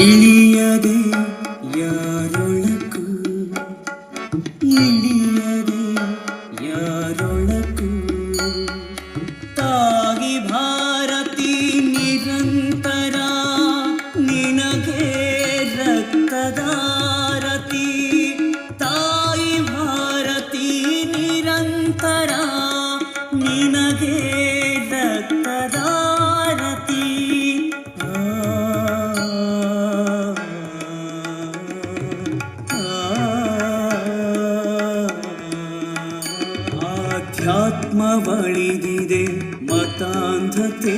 ಇಳಿಯದೆ ಯಾರೊಳಕು ಮತಾಂಧತೆ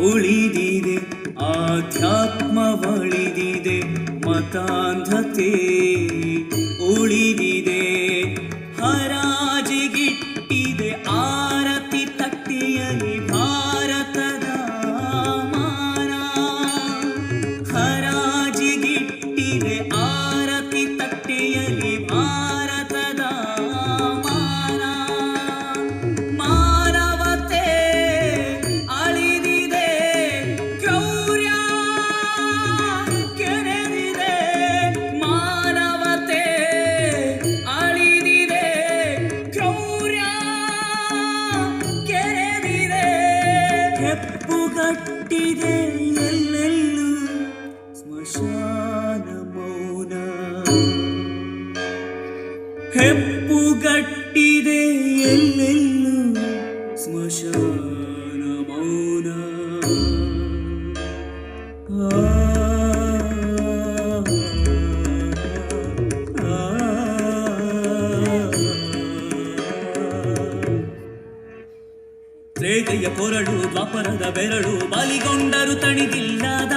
ಉಳಿದಿದೆ ಆಧ್ಯಾತ್ಮವಳಿದಿದೆ ಮತಾಂಧತೆ ಉಳಿದಿದೆ. ಹರಾಜಿಗಿಟ್ಟಿದೆ ಹೆಪ್ಪುಗಟ್ಟಿದೆ ಎಲ್ಲೆಲ್ಲೂ ಸ್ಮಶಾನ ಮೌನ. ತ್ರೇತೆಯ ಕೊರಳು ದ್ವಾಪರದ ಬೆರಳು ಬಲಿಗೊಂಡರು ತಣಿದಿಲ್ಲದ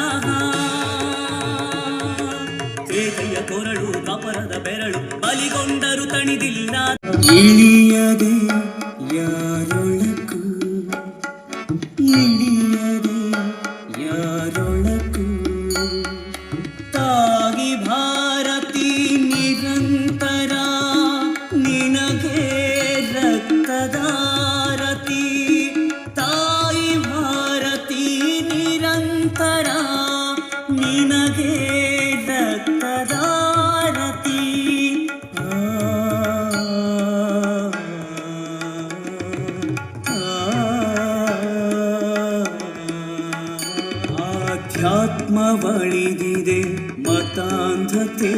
ತಣಿದಿಲ್ಲ ಇಳಿಯದೆ ಯಾರೊಳಕು ಇಳಿಯದೆ ಯಾರೊಳಕು ತಾಗಿ ಭಾರತಿ ನಿರಂತರ ನಿನಗೆ ರಕ್ತದಾರತಿ ತಾಯಿ ಭಾರತಿ ನಿರಂತರ ನಿನಗೆ ಆಧ್ಯಾತ್ಮವಳಿದಿದೆ ಮತಾಂಧತೆ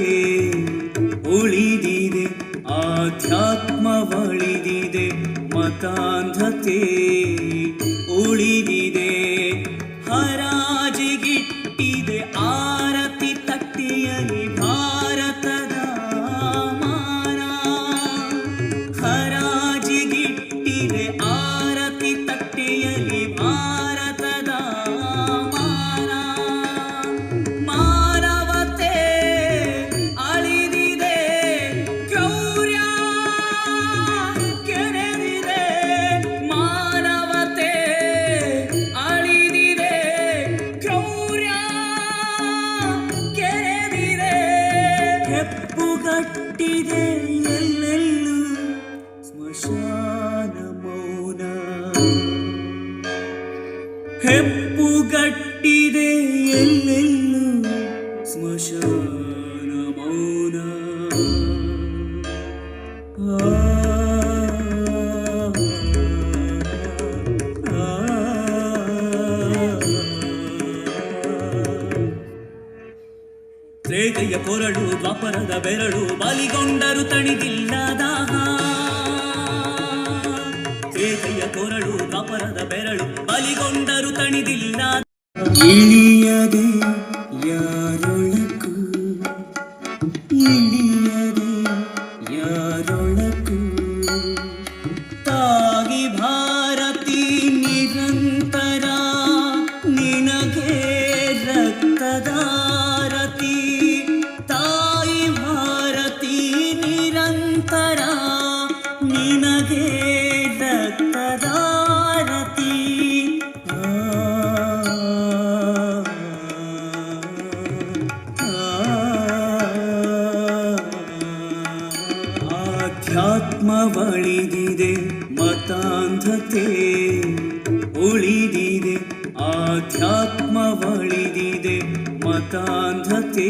ಉಳಿದಿದೆ ಆಧ್ಯಾತ್ಮವಳಿದಿದೆ ಮತಾಂಧತೆ ಉಳಿದಿದೆ. ಹೆಪ್ಪುಗಟ್ಟಿದೆ ಎಲ್ಲೆಲ್ಲೂ ಸ್ಮಶಾನ ಮೌನ. ಹೆಪ್ಪುಗಟ್ಟಿದೆ ಎಲ್ಲೆಲ್ಲೂ ಸ್ಮಶಾನ ಮೌನ. ತ್ರೇತೆಯ ಕೊರಳು, ದ್ವಾಪರದ ಬೆರಳು, ಬಲಿಗೊಂಡರು ತಣಿದಿಲ್ಲದ ತ್ರೇತೆಯ ಕೊರಳು, ದ್ವಾಪರದ ಬೆರಳು, ಬಲಿಗೊಂಡರು ತಣಿದಿಲ್ಲ ಇಳಿಯದೆ ಯಾರೊಳಕು ಇಳಿಯದೆ ಶಾಂತಾಂಧತೆ ಉಳಿದಿದೆ ಆಧ್ಯಾತ್ಮವಳಿದಿದೆ ಮತಾಂಧತೆ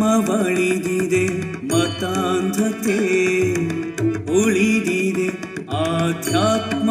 ಆತ್ಮವಳಿದಿದೆ ಮತಾಂಧತೆ ಉಳಿದಿದೆ. ಆಧ್ಯಾತ್ಮ